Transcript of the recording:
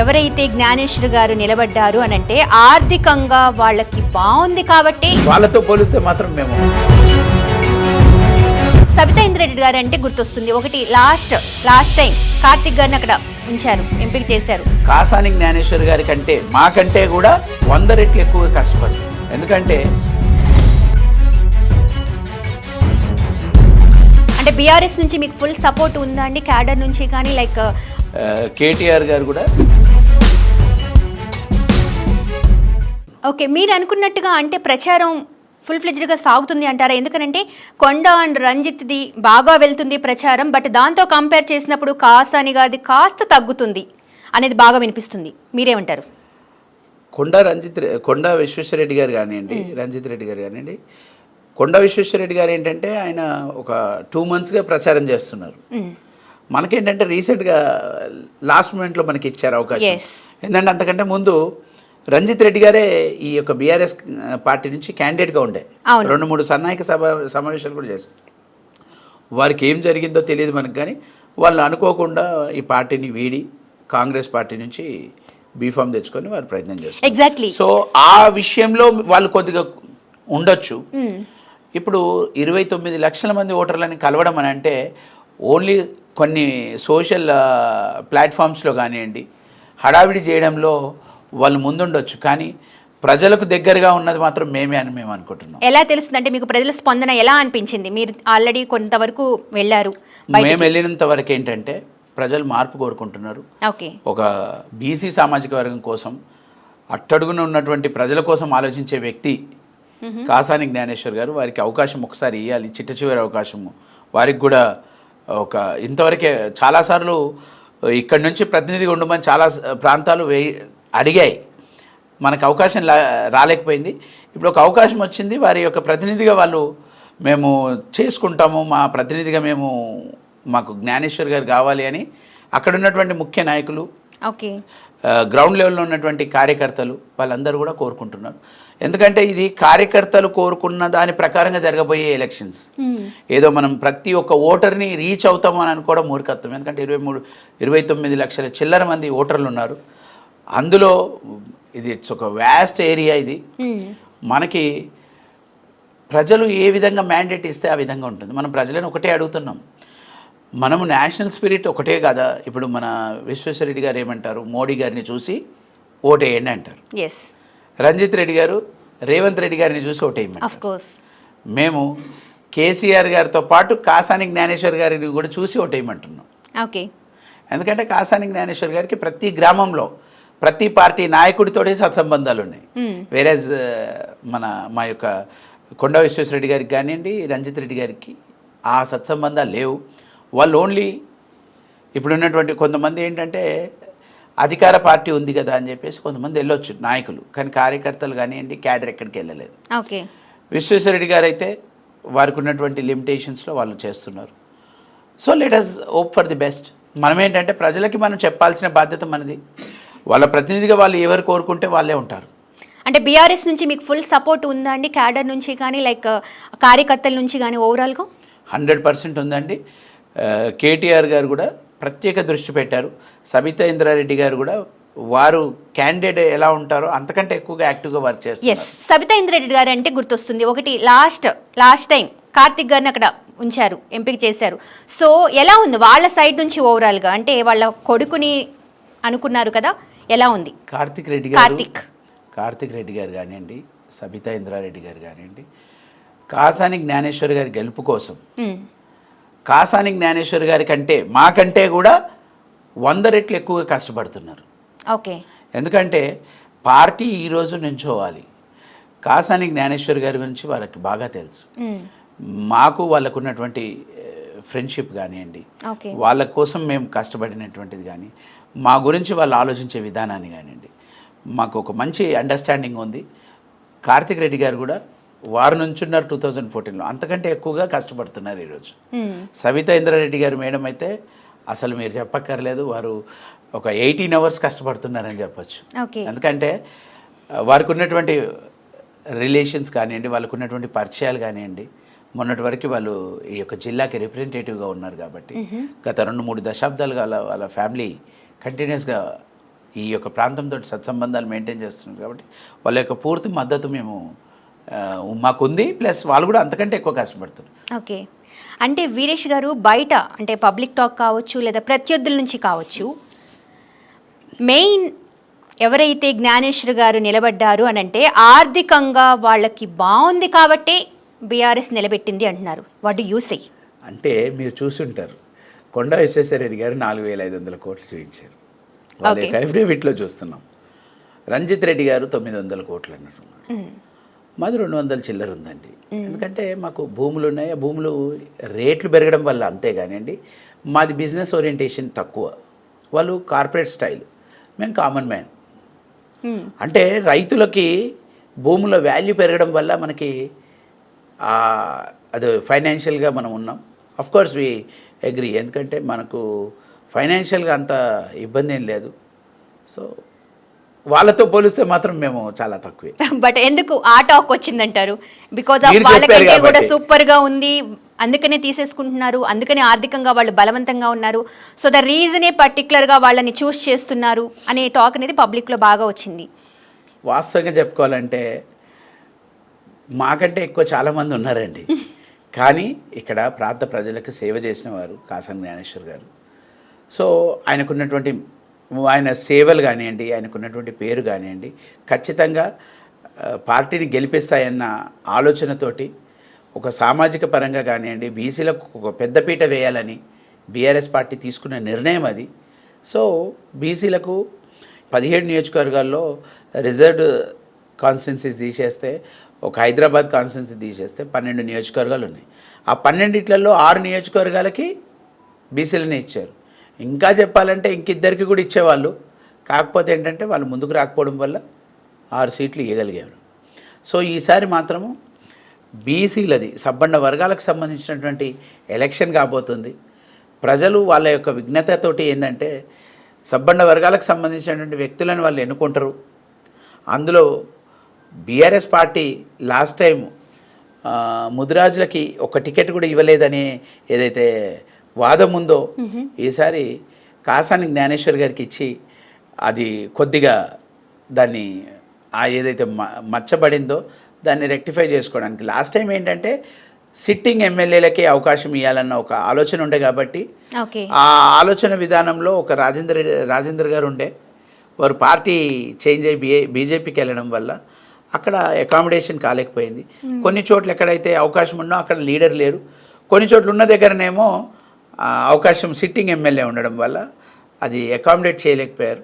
ఎవరైతే జ్ఞానేశ్వర్ గారు నిలబడ్డారు అని అంటే ఆర్థికంగా వాళ్ళకి బాగుంది కాబట్టి వాళ్ళతో పోలిస్తే మాత్రం మేము సబితా ఇంద్రెడ్డి గారు అంటే గుర్తొస్తుంది. ఒకటి లాస్ట్ లాస్ట్ టైం కార్తిక్ గారిని అక్కడ ఉంచారు ఎంపిక చేశారు. కాసాని జ్ఞానేశ్వర్ గారి కంటే మాకంటే కూడా వంద రెట్లు ఎక్కువ కష్టపడుతుంది ఎందుకంటే అంటే బీఆర్ఎస్ నుంచి మీకు ఫుల్ సపోర్ట్ ఉందా అండి? క్యాడర్ నుంచి కానీ లైక్ కేటీఆర్ గారు కూడా ఓకే మీరు అనుకున్నట్టుగా అంటే ప్రచారం ఫుల్ ఫ్లెజ్డ్గా సాగుతుంది అంటారా? ఎందుకనంటే కొండ అండ్ రంజిత్ది బాగా వెళ్తుంది ప్రచారం బట్ దాంతో కంపేర్ చేసినప్పుడు కాసాని గారిది కాస్త తగ్గుతుంది అనేది బాగా వినిపిస్తుంది. మీరేమంటారు? కొండ రంజిత్ కొండ విశ్వేశ్వరరెడ్డి గారు కానివ్వండి రంజిత్ రెడ్డి గారు కానివ్వండి కొండ విశ్వేశ్వరరెడ్డి గారు ఏంటంటే ఆయన ఒక టూ మంత్స్గా ప్రచారం చేస్తున్నారు. మనకేంటంటే రీసెంట్గా లాస్ట్ మూమెంట్లో మనకి ఇచ్చారు అవకాశం. ఏంటంటే అంతకంటే ముందు రంజిత్ రెడ్డి గారే ఈ యొక్క బీఆర్ఎస్ పార్టీ నుంచి క్యాండిడేట్గా ఉండే. రెండు మూడు సన్నాయక సభ సమావేశాలు కూడా చేశారు. వారికి ఏం జరిగిందో తెలియదు మనకు కానీ వాళ్ళు అనుకోకుండా ఈ పార్టీని వీడి కాంగ్రెస్ పార్టీ నుంచి బీఫామ్ తెచ్చుకొని వారు ప్రయత్నం చేస్తారు ఎగ్జాక్ట్లీ సో ఆ విషయంలో వాళ్ళు కొద్దిగా ఉండొచ్చు. ఇప్పుడు ఇరవై తొమ్మిది లక్షల మంది ఓటర్లని కలవడం అని అంటే ఓన్లీ కొన్ని సోషల్ ప్లాట్ఫామ్స్లో కానివ్వండి హడావిడి చేయడంలో వాళ్ళు ముందుండొచ్చు కానీ ప్రజలకు దగ్గరగా ఉన్నది మాత్రం మేమే అని మేము అనుకుంటున్నాం. ఎలా తెలుస్తుంది అంటే మీకు ప్రజల స్పందన ఎలా అనిపించింది? మీరు ఆల్రెడీ కొంతవరకు వెళ్ళారు మేము వెళ్ళినంత వరకు ఏంటంటే ప్రజలు మార్పు కోరుకుంటున్నారు. ఓకే. ఒక బీసీ సామాజిక వర్గం కోసం అట్టడుగున ఉన్నటువంటి ప్రజల కోసం ఆలోచించే వ్యక్తి కాసాని జ్ఞానేశ్వర్ గారు వారికి అవకాశం ఒకసారి ఇవ్వాలి చిట్ట చివరి అవకాశము. వారికి కూడా ఒక ఇంతవరకే చాలాసార్లు ఇక్కడి నుంచి ప్రతినిధిగా ఉండమని చాలా ప్రాంతాలు వేయి అడిగాయి. మనకు అవకాశం రాలేకపోయింది. ఇప్పుడు ఒక అవకాశం వచ్చింది. వారి యొక్క ప్రతినిధిగా వాళ్ళు మేము చేసుకుంటాము. మా ప్రతినిధిగా మేము మాకు జ్ఞానేశ్వర్ గారు కావాలి అని అక్కడ ఉన్నటువంటి ముఖ్య నాయకులు ఓకే. గ్రౌండ్ లెవెల్లో ఉన్నటువంటి కార్యకర్తలు వాళ్ళందరూ కూడా కోరుకుంటున్నారు. ఎందుకంటే ఇది కార్యకర్తలు కోరుకున్న దాని ప్రకారంగా జరగబోయే ఎలక్షన్స్. ఏదో మనం ప్రతి ఒక్క ఓటర్ని రీచ్ అవుతామని అనుకోవడం మూర్ఖత్వం. ఎందుకంటే ఇరవై మూడు ఇరవై తొమ్మిది లక్షల చిల్లర మంది ఓటర్లు ఉన్నారు. అందులో ఇది ఇట్స్ ఒక వ్యాస్ట్ ఏరియా ఇది. మనకి ప్రజలు ఏ విధంగా మ్యాండేట్ ఇస్తే ఆ విధంగా ఉంటుంది. మనం ప్రజలను ఒకటే అడుగుతున్నాం. మనము నేషనల్ స్పిరిట్ ఒకటే కదా? ఇప్పుడు మన విశ్వేశ్వరరెడ్డి గారు ఏమంటారు? మోడీ గారిని చూసి ఓటేయండి అంటారు. ఎస్ రంజిత్ రెడ్డి గారు రేవంత్ రెడ్డి గారిని చూసి ఓటేయమంటారు. మేము కేసీఆర్ గారితో పాటు కాసాని జ్ఞానేశ్వర్ గారిని కూడా చూసి ఓటేయమంటున్నాం. ఓకే ఎందుకంటే కాసాని జ్ఞానేశ్వర్ గారికి ప్రతి గ్రామంలో ప్రతి పార్టీ నాయకుడితోనే సత్సంబంధాలు ఉన్నాయి వేరేజ్ మన మా యొక్క కొండ విశ్వేశ్వరరెడ్డి గారికి కానివ్వండి రంజిత్ రెడ్డి గారికి ఆ సత్సంబంధాలు లేవు. వాళ్ళు ఓన్లీ ఇప్పుడు ఉన్నటువంటి కొంతమంది ఏంటంటే అధికార పార్టీ ఉంది కదా అని చెప్పేసి కొంతమంది వెళ్ళొచ్చు నాయకులు. కానీ కార్యకర్తలు కానివ్వండి క్యాడర్ ఎక్కడికి వెళ్ళలేదు. ఓకే. విశ్వేశ్వరరెడ్డి గారు అయితే వారికి ఉన్నటువంటి లిమిటేషన్స్లో వాళ్ళు చేస్తున్నారు. So let us hope for the best మనం ఏంటంటే ప్రజలకి మనం చెప్పాల్సిన బాధ్యత మనది. వాళ్ళ ప్రతినిధిగా వాళ్ళు ఎవరు కోరుకుంటే వాళ్ళే ఉంటారు. అంటే బీఆర్ఎస్ నుంచి మీకు ఫుల్ సపోర్ట్ ఉందా అండి? క్యాడర్ నుంచి కానీ లైక్ కార్యకర్తల నుంచి కానీ ఓవరాల్గా? హండ్రెడ్ పర్సెంట్ ఉందండి. కేటీఆర్ గారు కూడా ప్రత్యేక దృష్టి పెట్టారు. సబితా ఇంద్రారెడ్డి గారు కూడా వారు క్యాండిడేట్ ఎలా ఉంటారో అంతకంటే ఎక్కువగా యాక్టివ్గా వర్క్ ఎస్ చేస్తారు సబితా ఇంద్రెడ్డి గారు అంటే గుర్తొస్తుంది. ఒకటి లాస్ట్ లాస్ట్ టైం కార్తిక్ గారిని అక్కడ ఉంచారు ఎంపిక చేశారు. సో ఎలా ఉంది? వాళ్ళ సైడ్ నుంచి ఓవరాల్గా? అంటే వాళ్ళ కొడుకుని అనుకున్నారు కదా? ఎలా ఉంది కార్తిక్ రెడ్డి గారు కార్తిక్. కార్తిక్ రెడ్డి గారు కానివ్వండి సబితా ఇంద్రారెడ్డి గారు కానివ్వండి కాసాని జ్ఞానేశ్వర్ గారి గెలుపు కోసం. కాసాని జ్ఞానేశ్వర్ గారి కంటే మాకంటే కూడా వంద రెట్లు ఎక్కువగా కష్టపడుతున్నారు ఓకే ఎందుకంటే పార్టీ ఈరోజు నించోవాలి కాసాని జ్ఞానేశ్వర్ గారి గురించి వాళ్ళకి బాగా తెలుసు. మాకు వాళ్ళకు ఉన్నటువంటి ఫ్రెండ్షిప్ కానివ్వండి వాళ్ళ కోసం మేము కష్టపడినటువంటిది కానీ మా గురించి వాళ్ళు ఆలోచించే విధానాన్ని కానివ్వండి. మాకు ఒక మంచి అండర్స్టాండింగ్ ఉంది. కార్తిక్ రెడ్డి గారు కూడా వారు నుంచున్నారు టూ థౌజండ్ ఫోర్టీన్లో అంతకంటే ఎక్కువగా కష్టపడుతున్నారు ఈరోజు. సవితా ఇంద్రారెడ్డి గారు మేడం అయితే అసలు మీరు చెప్పక్కర్లేదు. వారు ఒక ఎయిటీన్ అవర్స్ కష్టపడుతున్నారని చెప్పొచ్చు. ఓకే. ఎందుకంటే వారికి ఉన్నటువంటి రిలేషన్స్ కానివ్వండి వాళ్ళకు ఉన్నటువంటి పరిచయాలు కానివ్వండి మొన్నటి వరకు వాళ్ళు ఈ యొక్క జిల్లాకి రిప్రజెంటేటివ్గా ఉన్నారు కాబట్టి గత రెండు మూడు దశాబ్దాలుగా వాళ్ళ వాళ్ళ ఫ్యామిలీ కంటిన్యూస్గా ఈ యొక్క ప్రాంతంతో సత్సంబంధాలు మెయింటైన్ చేస్తున్నారు కాబట్టి వాళ్ళ యొక్క పూర్తి మద్దతు మేము మాకుంది. ప్లస్ వాళ్ళు కూడా అంతకంటే ఎక్కువ కష్టపడుతున్నారు. ఓకే. అంటే వీరేష్ గారు బయట అంటే పబ్లిక్ టాక్ కావచ్చు లేదా ప్రత్యర్థుల నుంచి కావచ్చు మెయిన్ ఎవరైతే జ్ఞానేశ్వర్ గారు నిలబడ్డారు అని అంటే ఆర్థికంగా వాళ్ళకి బాగుంది కాబట్టే బీఆర్ఎస్ నిలబెట్టింది అంటున్నారు. వాట్ యూ సే అంటే మీరు చూసుంటారు. కొండ విశ్వేశ్వరరెడ్డి గారు నాలుగు వేల ఐదు వందల కోట్లు చూపించారు. వాళ్ళ. యొక్క అఫిడేవిట్లో చూస్తున్నాం. రంజిత్ రెడ్డి గారు తొమ్మిది వందల కోట్లు అన్నట్టు. మాది రెండు వందల చిల్లర ఉందండి. ఎందుకంటే మాకు భూములు ఉన్నాయి. ఆ భూములు రేట్లు పెరగడం వల్ల అంతే కానివ్వండి. మాది బిజినెస్ ఓరియంటేషన్ తక్కువ. వాళ్ళు కార్పొరేట్ స్టైల్. మేము కామన్ మ్యాన్. అంటే రైతులకి భూముల వాల్యూ పెరగడం వల్ల మనకి అది ఫైనాన్షియల్గా మనం ఉన్నాం. కోర్స్ వి అగ్రి ఎందుకంటే మనకు ఫైనాన్షియల్గా అంత ఇబ్బంది ఏం లేదు. సో వాళ్ళతో పోలిస్తే మాత్రం మేము చాలా తక్కువే. బట్ ఎందుకు ఆ టాక్ వచ్చిందంటారు? బికాజ్ ఆఫ్ వాళ్ళకంటే కూడా కాబట్టి. సూపర్గా ఉంది. అందుకనే తీసేసుకుంటున్నారు. అందుకనే ఆర్థికంగా వాళ్ళు బలవంతంగా ఉన్నారు. సో ద రీజనే పర్టికులర్గా వాళ్ళని చూస్ చేస్తున్నారు అనే టాక్ అనేది పబ్లిక్లో బాగా వచ్చింది. వాస్తవంగా చెప్పుకోవాలంటే మాకంటే ఎక్కువ చాలామంది ఉన్నారండి. కానీ ఇక్కడ ప్రాంత ప్రజలకు సేవ చేసిన వారు కాసం జ్ఞానేశ్వర్ గారు. సో ఆయనకున్నటువంటి ఆయన సేవలు కానివ్వండి ఆయనకున్నటువంటి పేరు కానివ్వండి ఖచ్చితంగా పార్టీని గెలిపిస్తాయన్న ఆలోచనతోటి ఒక సామాజిక పరంగా కానివ్వండి బీసీలకు ఒక పెద్దపీట వేయాలని బీఆర్ఎస్ పార్టీ తీసుకున్న నిర్ణయం అది. సో బీసీలకు పదిహేడు నియోజకవర్గాల్లో రిజర్వ్డ్ కాన్స్టిట్యున్సీస్ తీసేస్తే ఒక హైదరాబాద్ కాన్స్టిట్యున్సీ తీసేస్తే పన్నెండు నియోజకవర్గాలు ఉన్నాయి. ఆ పన్నెండిట్లలో ఆరు నియోజకవర్గాలకి బీసీలనే ఇచ్చారు. ఇంకా చెప్పాలంటే ఇంకిద్దరికి కూడా ఇచ్చేవాళ్ళు. కాకపోతే ఏంటంటే వాళ్ళు ముందుకు రాకపోవడం వల్ల ఆరు సీట్లు ఇవ్వగలిగారు సో ఈసారి మాత్రము బీసీలది సబ్బండ వర్గాలకు సంబంధించినటువంటి ఎలక్షన్ కాబోతుంది. ప్రజలు వాళ్ళ యొక్క విఘ్నతతోటి ఏంటంటే సబ్బండ వర్గాలకు సంబంధించినటువంటి వ్యక్తులను వాళ్ళు ఎన్నుకుంటారు. అందులో బీఆర్ఎస్ పార్టీ లాస్ట్ టైం ముదిరాజులకి ఒక టికెట్ కూడా ఇవ్వలేదని ఏదైతే వాదం ఉందో ఈసారి కాసాని జ్ఞానేశ్వర్ గారికి ఇచ్చి అది కొద్దిగా దాన్ని ఆ ఏదైతే మ మచ్చబడిందో దాన్ని రెక్టిఫై చేసుకోవడానికి. లాస్ట్ టైం ఏంటంటే సిట్టింగ్ ఎమ్మెల్యేలకే అవకాశం ఇవ్వాలన్న ఒక ఆలోచన ఉండే కాబట్టి ఆ ఆలోచన విధానంలో ఒక రాజేంద్ర రాజేంద్ర గారు ఉండే. వారు పార్టీ చేంజ్ అయ్యి బిఏ బీజేపీకి వెళ్ళడం వల్ల అక్కడ అకామిడేషన్ కాలేకపోయింది. కొన్ని చోట్ల ఎక్కడైతే అవకాశం ఉన్నో అక్కడ లీడర్ లేరు. కొన్ని చోట్ల ఉన్న దగ్గరనేమో అవకాశం సిట్టింగ్ ఎమ్మెల్యే ఉండడం వల్ల అది అకామిడేట్ చేయలేకపోయారు.